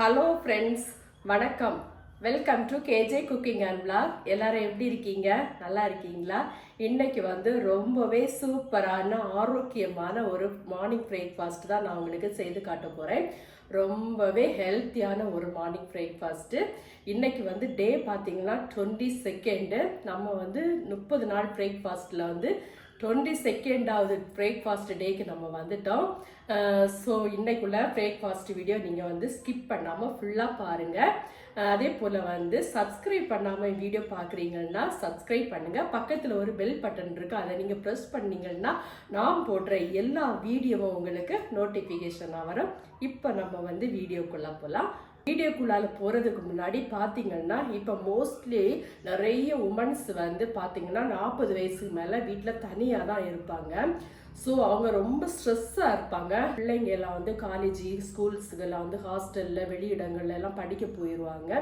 Hello friends வணக்கம். Welcome to KJ cooking and vlog. எல்லாரும் எப்படி இருக்கீங்க? நல்லா இருக்கீங்களா? இன்னைக்கு வந்து ரொம்பவே சூப்பரான ஆரோக்கியமான ஒரு மார்னிங் பிரேக்ஃபாஸ்ட் தான் நான் உங்களுக்கு செய்து காட்ட போகிறேன் ரொம்பவே ஹெல்த்தியான ஒரு மார்னிங் பிரேக்ஃபாஸ்ட்டு இன்றைக்கி வந்து டே பார்த்தீங்கன்னா டுவெண்ட்டி செகண்டு நம்ம வந்து முப்பது நாள் பிரேக்ஃபாஸ்ட்டில் வந்து டுவெண்ட்டி செகண்டாவது பிரேக்ஃபாஸ்ட் டேக்கு நம்ம வந்துட்டோம். ஸோ இன்னைக்குள்ள பிரேக்ஃபாஸ்ட் வீடியோ நீங்கள் வந்து ஸ்கிப் பண்ணாமல் ஃபுல்லாக பாருங்கள் அதே போல் வந்து சப்ஸ்கிரைப் பண்ணாமல் வீடியோ பார்க்குறீங்கன்னா சப்ஸ்கிரைப் பண்ணுங்கள் பக்கத்தில் ஒரு பெல் பட்டன் இருக்குது அதை நீங்கள் ப்ரெஸ் பண்ணிங்கன்னா நான் போடுற எல்லா வீடியோவும் உங்களுக்கு நோட்டிஃபிகேஷனாக வரும். இப்போ நம்ம வந்து வீடியோக்குள்ளே போகலாம் வீடியோக்குள்ளால போகிறதுக்கு முன்னாடி பார்த்தீங்கன்னா இப்போ மோஸ்ட்லி நிறைய உமன்ஸ் வந்து பார்த்தீங்கன்னா நாற்பது வயசுக்கு மேலே வீட்டில் தனியாக தான் இருப்பாங்க. ஸோ அவங்க ரொம்ப ஸ்ட்ரெஸ்ஸாக இருப்பாங்க. பிள்ளைங்க எல்லாம் வந்து காலேஜ் ஸ்கூல்ஸுக்கெல்லாம் வந்து ஹாஸ்டலில் வெளியிடங்கள்ல எல்லாம் படிக்க போயிடுவாங்க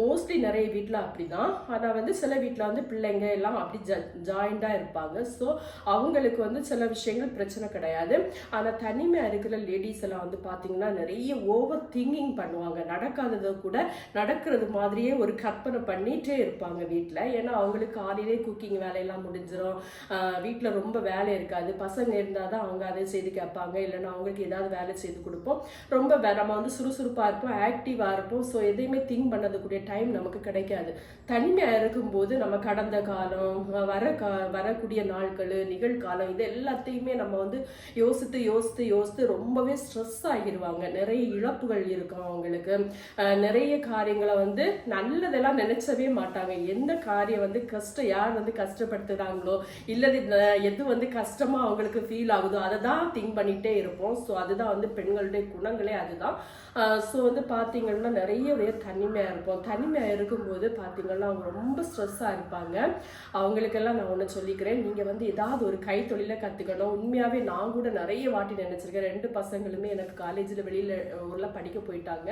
மோஸ்ட்லி நிறைய வீட்டில் அப்படி தான் ஆனால் வந்து சில வீட்டில் வந்து பிள்ளைங்க எல்லாம் அப்படி ஜ ஜாயிண்டாக இருப்பாங்க. ஸோ அவங்களுக்கு வந்து சில விஷயங்கள் பிரச்சனை கிடையாது. ஆனால் தனிமையாக இருக்கிற லேடிஸ் எல்லாம் வந்து பார்த்தீங்கன்னா நிறைய ஓவர் திங்கிங் பண்ணுவாங்க. நடக்காததை கூட நடக்கிறது மாதிரியே ஒரு கற்பனை பண்ணிகிட்டே இருப்பாங்க வீட்டில் ஏன்னா அவங்களுக்கு காலையிலே குக்கிங் வேலையெல்லாம் முடிஞ்சிடும் வீட்டில் ரொம்ப வேலை இருக்காது. பசங்க இருந்தால் தான் அவங்க அதை செய்து கேட்பாங்க. இல்லைன்னா அவங்களுக்கு ஏதாவது வேலை செய்து கொடுப்போம். ரொம்ப நம்ம வந்து சுறுசுறுப்பாக இருப்போம் ஆக்டிவாக இருப்போம். ஸோ எதையுமே திங்க் பண்ணதுக்கூடிய டைம் நமக்கு கிடைக்காது. தனிமையாக இருக்கும்போது நம்ம கடந்த காலம் வர கா வரக்கூடிய நாட்கள் நிகழ்காலம் இது எல்லாத்தையுமே நம்ம வந்து யோசித்து யோசித்து யோசித்து ரொம்பவே ஸ்ட்ரெஸ் ஆகிடுவாங்க நிறைய இழப்புகள் இருக்கும் அவங்களுக்கு. நிறைய காரியங்களை வந்து நல்லதெல்லாம் நினைச்சவே மாட்டாங்க. எந்த காரியம் வந்து கஷ்டம் யார் வந்து கஷ்டப்படுத்துறாங்களோ இல்லது எது வந்து கஷ்டமா அவங்களுக்கு ஃபீல் ஆகுதோ அதை தான் திங்க் பண்ணிகிட்டே இருப்போம். ஸோ அதுதான் வந்து பெண்களுடைய குணங்களே அதுதான். ஸோ வந்து பார்த்தீங்கன்னா நிறைய பேர் தனிமையாக இருப்போம். தனிமையாக இருக்கும்போது பார்த்தீங்கன்னா அவங்க ரொம்ப ஸ்ட்ரெஸ்ஸாக இருப்பாங்க. அவங்களுக்கெல்லாம் நான் ஒன்று சொல்லிக்கிறேன். நீங்கள் வந்து ஏதாவது ஒரு கைத்தொழிலை கற்றுக்கணும் உண்மையாகவே நான் கூட நிறைய வாட்டி நினச்சிருக்கேன். ரெண்டு பசங்களுமே எனக்கு காலேஜில் வெளியில் ஊரில் படிக்க போயிட்டாங்க.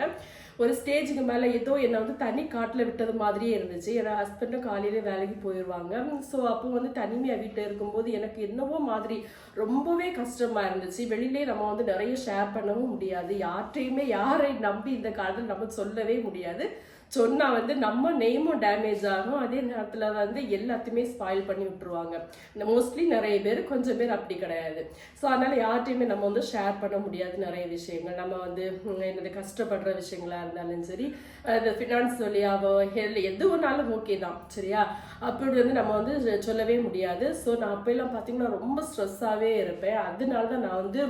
ஒரு ஸ்டேஜுக்கு மேலே ஏதோ என்னை வந்து தனி காட்டில் விட்டது மாதிரியே இருந்துச்சு. என் ஹஸ்பண்டும் காலையிலே வேலைக்கு போயிடுவாங்க ஸோ அப்போ வந்து தனிமையாக வீட்டில் இருக்கும்போது எனக்கு என்னவோ மாதிரி ரொம்பவே கஷ்டமா இருந்துச்சு. வெளியிலே நம்ம வந்து நிறைய ஷேர் பண்ணவும் முடியாது. யார்கிட்டையுமே யாரை நம்பி இந்த காலத்தில் நம்ம சொல்லவே முடியாது. சொன்னால் வந்து நம்ம நேமும் டேமேஜ் ஆகும். அதே நேரத்தில் வந்து எல்லாத்தையுமே ஸ்பாயில் பண்ணி விட்டுருவாங்க. மோஸ்ட்லி நிறைய பேர் கொஞ்சம் பேர் அப்படி கிடையாது. ஸோ அதனால் யார்கிட்டையுமே நம்ம வந்து ஷேர் பண்ண முடியாது நிறைய விஷயங்கள். நம்ம வந்து என்னது கஷ்டப்படுற விஷயங்களா இருந்தாலும் சரி இந்த ஃபினான்ஸ் வழியாவோ ஹெல் எது ஒன்றாலும் ஓகே தான் சரியா? அப்படி வந்து நம்ம வந்து சொல்லவே முடியாது. ஸோ நான் அப்போல்லாம் பார்த்தீங்கன்னா ரொம்ப ஸ்ட்ரெஸ்ஸாகவே இருப்பேன். அதனால தான் நான் வந்து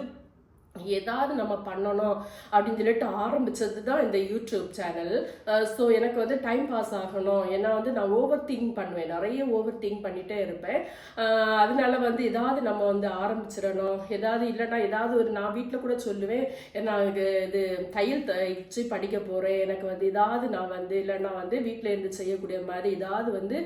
ஏதாவது நம்ம பண்ணணும் அப்படின்னு சொல்லிட்டு ஆரம்பிச்சது தான் இந்த யூடியூப் சேனல். ஸோ எனக்கு வந்து டைம் பாஸ் ஆகணும். ஏன்னா வந்து நான் ஓவர் திங்க் பண்ணுவேன். நிறைய ஓவர் திங்க் பண்ணிட்டே இருப்பேன். அதனால வந்து ஏதாவது நம்ம வந்து ஆரம்பிச்சிடணும். ஏதாவது இல்லைன்னா ஏதாவது ஒரு நான் வீட்டில் கூட சொல்லுவேன் நான் இது இது தையல் தைச்சு படிக்க போகிறேன் எனக்கு வந்து ஏதாவது நான் வந்து இல்லைன்னா வந்து வீட்டில் இருந்து செய்யக்கூடிய மாதிரி ஏதாவது வந்து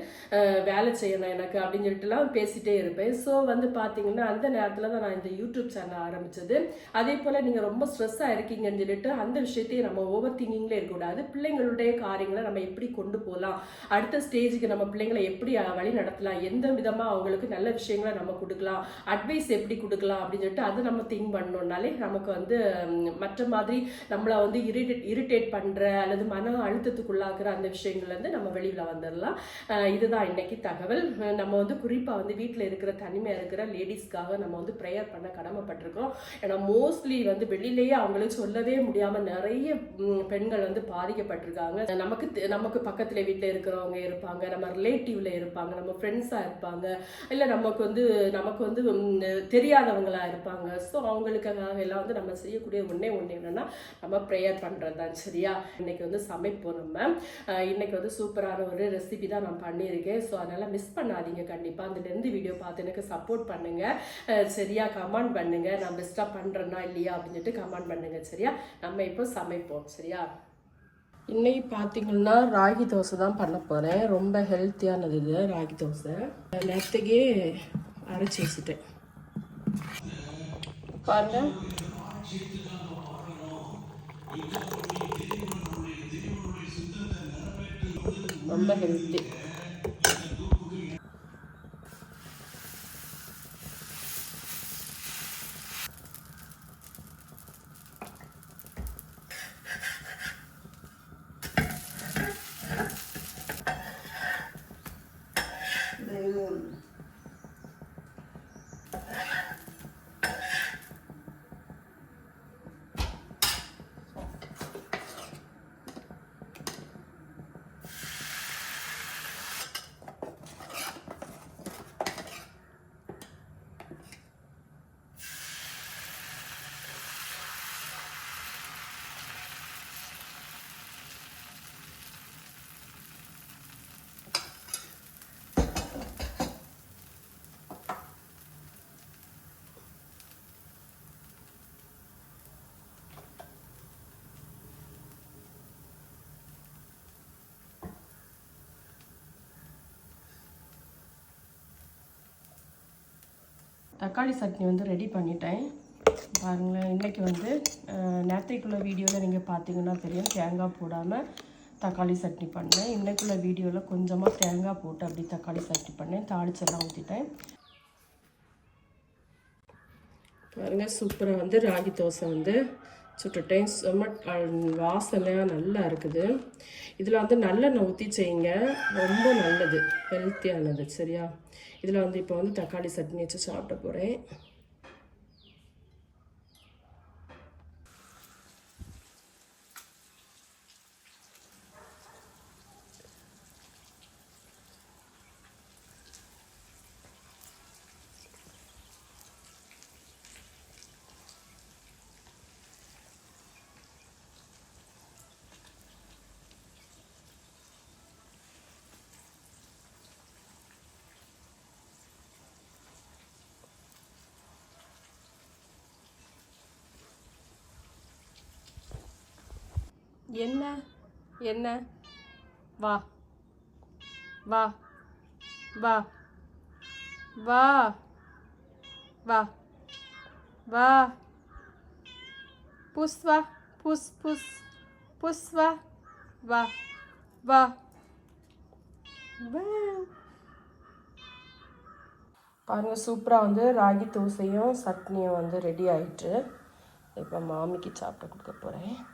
வேலை செய்யணும் எனக்கு அப்படின்னு சொல்லிட்டுலாம் பேசிட்டே இருப்பேன். ஸோ வந்து பார்த்தீங்கன்னா அந்த நேரத்தில் தான் நான் இந்த யூடியூப் சேனல் ஆரம்பிச்சது. அதே போல் நீங்கள் ரொம்ப ஸ்ட்ரெஸ்ஸாக இருக்கீங்கன்னு சொல்லிட்டு அந்த விஷயத்தையும் நம்ம ஓவர் திங்கிங்கில் இருக்கக்கூடாது. பிள்ளைங்களுடைய காரியங்களை நம்ம எப்படி கொண்டு போகலாம்? அடுத்த ஸ்டேஜுக்கு நம்ம பிள்ளைங்களை எப்படி வழி நடத்தலாம்? எந்த விதமாக அவங்களுக்கு நல்ல விஷயங்களை நம்ம கொடுக்கலாம்? அட்வைஸ் எப்படி கொடுக்கலாம்? அப்படின்னு சொல்லிட்டு அதை நம்ம திங்க் பண்ணோம்னாலே நமக்கு வந்து மற்ற மாதிரி நம்மளை வந்து இரிட்டேட் இரிட்டேட் பண்ணுற அல்லது மன அழுத்தத்துக்குள்ளாக்குற அந்த விஷயங்கள்லேருந்து நம்ம வெளியில் வந்துடலாம் இதுதான் இன்னைக்கு தகவல். நம்ம வந்து குறிப்பாக வந்து வீட்டில் இருக்கிற தனிமையாக இருக்கிற லேடிஸ்க்காக நம்ம வந்து ப்ரேயர் பண்ண கடமைப்பட்டிருக்கோம் ஏன்னா மோஸ்ட்லி வந்து வெளியிலேயே அவங்களுக்கு சொல்லவே முடியாமல் நிறைய பெண்கள் வந்து பாதிக்கப்பட்டிருக்காங்க. நமக்கு தெ- நமக்கு பக்கத்தில் வீட்டில் இருக்கிறவங்க இருப்பாங்க நம்ம ரிலேட்டிவ்ல இருப்பாங்க நம்ம ஃப்ரெண்ட்ஸாக இருப்பாங்க இல்லை நமக்கு வந்து நமக்கு வந்து தெரியாதவங்களாக தெரியாதவங்களா இருப்பாங்க. ஸோ அவங்களுக்காக எல்லாம் வந்து நம்ம செய்யக்கூடிய ஒன்றே ஒன்று என்னன்னா நம்ம ப்ரேயர் பண்ணுறது தான் சரியா? இன்னைக்கு வந்து சமைப்போம் நம்ம. இன்னைக்கு வந்து சூப்பரான ஒரு ரெசிபி தான் நான் பண்ணியிருக்கேன். ஸோ அதனால மிஸ் பண்ணாதீங்க கண்டிப்பாக அந்த வீடியோ பார்த்து எனக்கு சப்போர்ட் பண்ணுங்க. சரியா கமெண்ட் பண்ணுங்க. நான் பெஸ்ட்டாக பண்ணுறேன்னா இல்லையா அப்படின்னு சொல்லிட்டு கமெண்ட் பண்ணுங்க சரியா? நம்ம இப்போ சமைப்போம் சரியா? இன்னைக்கு பார்த்தீங்கன்னா ராகி தோசை தான் பண்ண போகிறேன் ரொம்ப ஹெல்த்தியானது இது ராகி தோசை. நேற்றுக்கே அரைச்சி வச்சுட்டேன். பாருங்க. ரொம்ப ஹெல்த்தி தக்காளி சட்னி வந்து ரெடி பண்ணிட்டேன். பாருங்களேன் இன்றைக்கி வந்து அஹ், வீடியோவில் நீங்கள் பார்த்தீங்கன்னா தெரியும் தேங்காய் போடாமல் தக்காளி சட்னி பண்ணேன். இன்றைக்குள்ள வீடியோவில் கொஞ்சமாக தேங்காய் போட்டு அப்படி தக்காளி சட்னி பண்ணேன். தாளிச்செல்லாம் ஊற்றிட்டேன் பாருங்கள் சூப்பராக வந்து ராகி தோசை வந்து சுட்டுட்டேன் செம்ம வாசனையாக நல்லா இருக்குது. இதில் வந்து நல்லெண்ணெய் ஊற்றி செய்யுங்க. ரொம்ப நல்லது. ஹெல்த்தியானது சரியா? இதில் வந்து இப்போ வந்து தக்காளி சட்னி வச்சு சாப்பிட போகிறேன் என்ன? என்ன? வா. வா. வா. வா. வா. வா. புஸ் புஷ் புஸ் புஸ் புஸ் வா. வா. வா. பாருங்கள் சூப்பராக வந்து ராகி தோசையும் சட்னியும் வந்து ரெடி ஆயிட்டு இப்போ மாமிக்கு சாப்பிட்டு கொடுக்க போகிறேன்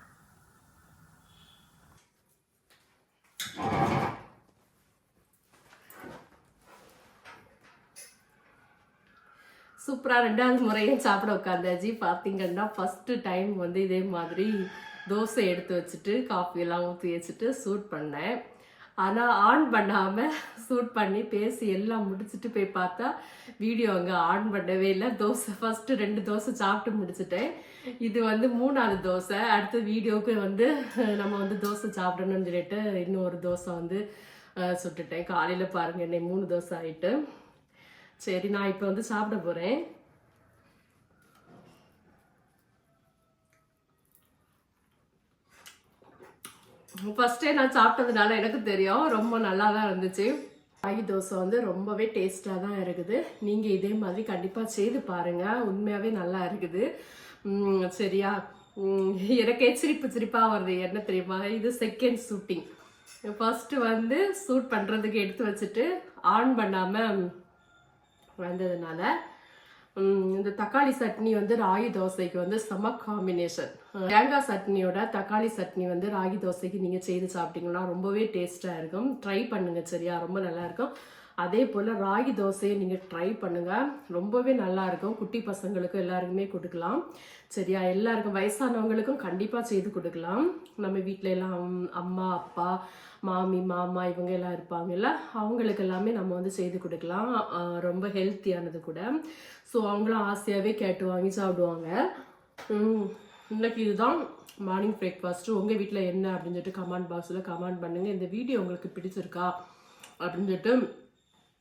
சூப்பராக ரெண்டாவது முறையும் சாப்பிட உட்காந்தாச்சு. பார்த்தீங்கன்னா ஃபஸ்ட்டு டைம் வந்து இதே மாதிரி தோசை எடுத்து வச்சுட்டு காஃபியெல்லாம் ஊற்றி வச்சுட்டு சூட் பண்ணேன். ஆனால் ஆன் பண்ணாமல் சூட் பண்ணி பேசி எல்லாம் முடிச்சுட்டு போய் பார்த்தா வீடியோ அங்கே ஆன் பண்ணவே இல்லை. தோசை ஃபஸ்ட்டு ரெண்டு தோசை சாப்பிட்டு முடிச்சுட்டேன். இது வந்து மூணாவது தோசை. அடுத்த வீடியோவுக்கு வந்து நம்ம வந்து தோசை சாப்பிடணும்னு சொல்லிட்டு இன்னொரு தோசை வந்து சுட்டுட்டேன். காலையில் பாருங்கள் என்னை மூணு தோசை ஆகிட்டு சரி நான் இப்போ வந்து சாப்பிட போகிறேன் ஃபஸ்ட்டே நான் சாப்பிட்டதுனால எனக்கு தெரியும். ரொம்ப நல்லா தான் இருந்துச்சு. ராகி தோசை வந்து ரொம்பவே டேஸ்ட்டாக தான் இருக்குது. நீங்கள் இதே மாதிரி கண்டிப்பாக செய்து பாருங்கள் உண்மையாகவே நல்லா இருக்குது. சரியா? எனக்கே சிரிப்பு சிரிப்பாக வருது. என்ன தெரியுமா? இது செகண்ட் ஷூட்டிங் ஃபஸ்ட்டு வந்து ஷூட் பண்ணுறதுக்கு எடுத்து வச்சுட்டு ஆன் பண்ணாமல் வந்ததுனால இந்த தக்காளி சட்னி வந்து ராகி தோசைக்கு வந்து செம காம்பினேஷன் தேங்காய் சட்னியோட தக்காளி சட்னி வந்து ராகி தோசைக்கு நீங்கள் செய்து சாப்பிட்டீங்கன்னா ரொம்பவே டேஸ்ட்டாக இருக்கும். ட்ரை பண்ணுங்க சரியா ரொம்ப நல்லா இருக்கும். அதே போல் ராகி தோசையை நீங்கள் ட்ரை பண்ணுங்கள் ரொம்பவே நல்லா இருக்கும். குட்டி பசங்களுக்கு எல்லாருக்குமே கொடுக்கலாம். சரியா? எல்லாருக்கும் வயசானவங்களுக்கும் கண்டிப்பாக செய்து கொடுக்கலாம். நம்ம வீட்டில் எல்லாம் அம்- அம்மா அப்பா மாமி மாமா இவங்க எல்லாம் இருப்பாங்கல்ல அவங்களுக்கு எல்லாமே நம்ம வந்து செய்து கொடுக்கலாம். ரொம்ப ஹெல்த்தியானது கூட. ஸோ அவங்களும் ஆசையாகவே கேட்டு வாங்கி சாப்பிடுவாங்க. இன்னைக்கு இதுதான் மார்னிங் பிரேக்ஃபாஸ்ட்டு உங்கள் வீட்டில் என்ன அப்படின்னு சொல்லிட்டு கமெண்ட் பாக்ஸில் கமெண்ட் பண்ணுங்கள் இந்த வீடியோ உங்களுக்கு பிடிச்சிருக்கா அப்படின்னு சொல்லிட்டு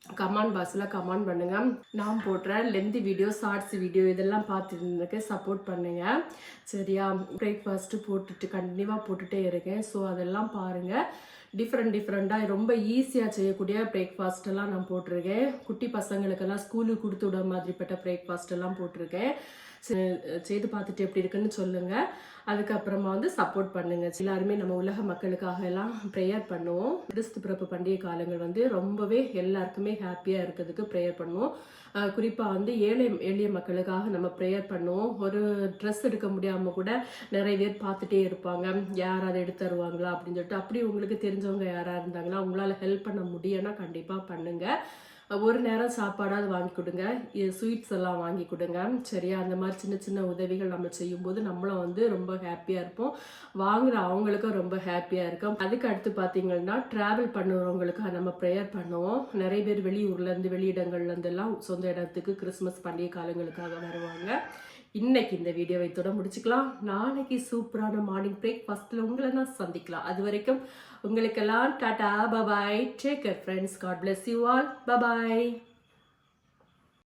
கமெண்ட் பாக்ஸில் கமெண்ட் பண்ணுங்கள் நான் போடுற லெந்தி வீடியோ ஷார்ட்ஸ் வீடியோ இதெல்லாம் பார்த்துருந்துக்கு சப்போர்ட் பண்ணுங்கள் சரியா? பிரேக்ஃபாஸ்ட்டு போட்டுட்டு கண்டினியூவாக போட்டுகிட்டே இருக்கேன் ஸோ அதெல்லாம் பாருங்கள் டிஃப்ரெண்ட் டிஃப்ரெண்ட்டாக ரொம்ப ஈஸியாக செய்யக்கூடிய பிரேக்ஃபாஸ்டெல்லாம் நான் போட்டிருக்கேன். குட்டி பசங்களுக்கெல்லாம் ஸ்கூலுக்கு கொடுத்து விட மாதிரிப்பட்ட பிரேக்ஃபாஸ்ட் எல்லாம் போட்டிருக்கேன். செ- செய்து பார்த்துட்டு எப்படி இருக்குன்னு சொல்லுங்கள் அதுக்கப்புறமா வந்து சப்போர்ட் பண்ணுங்கள் எல்லாருமே நம்ம உலக மக்களுக்காக எல்லாம் ப்ரேயர் பண்ணுவோம். கிறிஸ்து பிறப்பு பண்டிகை காலங்கள் வந்து ரொம்பவே எல்லாருக்குமே ஹாப்பியாக இருக்கிறதுக்கு ப்ரேயர் பண்ணுவோம். குறிப்பாக வந்து ஏழை எளிய மக்களுக்காக நம்ம ப்ரேயர் பண்ணுவோம். ஒரு ட்ரெஸ் எடுக்க முடியாமல் கூட நிறைய பேர் பார்த்துட்டே இருப்பாங்க. யார் அதை எடுத்து தருவாங்களா அப்படின்னு சொல்லிட்டு அப்படி உங்களுக்கு தெரிஞ்சவங்க யாராக இருந்தாங்கன்னா உங்களால் ஹெல்ப் பண்ண முடியும்னா கண்டிப்பாக பண்ணுங்க. ஒரு நேரம் சாப்பாடாவது வாங்கி கொடுங்க. ஸ்வீட்ஸ் எல்லாம் வாங்கி கொடுங்க. சரியா? அந்த மாதிரி சின்ன சின்ன உதவிகள் நம்ம செய்யும்போது நம்மளும் வந்து ரொம்ப ஹாப்பியாக இருப்போம். வாங்குற அவங்களுக்கும் ரொம்ப ஹாப்பியாக இருக்கும். அதுக்கு அடுத்து பார்த்தீங்கன்னா ட்ராவல் பண்ணுறவங்களுக்கு நம்ம ப்ரேயர் பண்ணுவோம். நிறைய பேர் வெளியூர்லேருந்து வெளியிடங்கள்லேருந்து எல்லாம் சொந்த இடத்துக்கு கிறிஸ்மஸ் பண்டிகை காலங்களுக்காக வருவாங்க. இன்னைக்கு இந்த வீடியோவை இதோட முடிச்சுக்கலாம். நாளைக்கு சூப்பரான மார்னிங் பிரேக்ஃபாஸ்ட்டில் உங்களை நான் சந்திக்கலாம். அது வரைக்கும் உங்களுக்கெல்லாம் Tata bye bye take care friends God bless you all bye bye